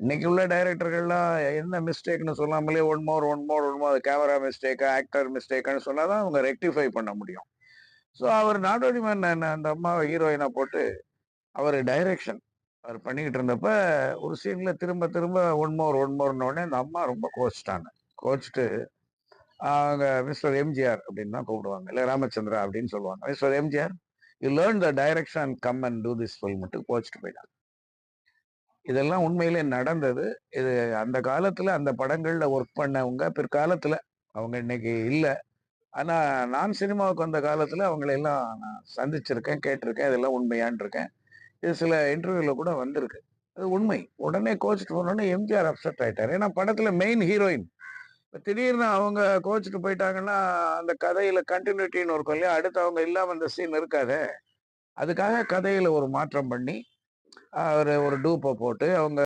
இன்னைக்கு உள்ள டைரக்டர்கள்லாம் என்ன மிஸ்டேக்னு சொல்லாமலே one more one more one more camera மிஸ்டேக்கா actor மிஸ்டேக்குன்னு சொன்னால் தான் அவங்க ரெக்டிஃபை பண்ண முடியும். ஸோ அவர் நாடோடி மேன் அந்த அம்மா ஹீரோயினை போட்டு அவர் டைரக்ஷன் அவர் பண்ணிக்கிட்டு இருந்தப்ப ஒரு சீனில் திரும்ப திரும்ப ஒன் மோர் ஒன் மோர்னோடனே அந்த அம்மா ரொம்ப கோச்சிட்டாங்க கோச்சிட்டு அவங்க மிஸ்டர் எம்ஜிஆர் அப்படின்னு தான் கூப்பிடுவாங்க. இல்லை ராமச்சந்திரா அப்படின்னு சொல்லுவாங்க. Mister MGR you learn the direction come and do this film மட்டும் கோச்சிட்டு போயிட்டாங்க. இதெல்லாம் உண்மையிலே நடந்தது. இது அந்த காலத்துல அந்த படங்கள்ல ஒர்க் பண்ணவங்க பிற்காலத்துல அவங்க இன்னைக்கு இல்லை. ஆனா நான் சினிமாவுக்கு வந்த காலத்துல அவங்களை எல்லாம் நான் சந்திச்சிருக்கேன் கேட்டிருக்கேன் இதெல்லாம் உண்மையான் இருக்கேன். இது சில இன்டர்வியூல கூட வந்திருக்கு. அது உண்மை. உடனே கோச்சிட்டு போனோடனே எம்ஜிஆர் அப்செட் ஆயிட்டார். ஏன்னா படத்துல மெயின் ஹீரோயின் இப்ப திடீர்னு அவங்க கோச்சிட்டு போயிட்டாங்கன்னா அந்த கதையில கண்டினியூட்டின்னு இருக்கும் இல்லையா? அடுத்து அவங்க இல்லாம அந்த சீன் இருக்காதே. அதுக்காக கதையில ஒரு மாற்றம் பண்ணி ஒரு ஒரு டூப்பை போட்டு அவங்க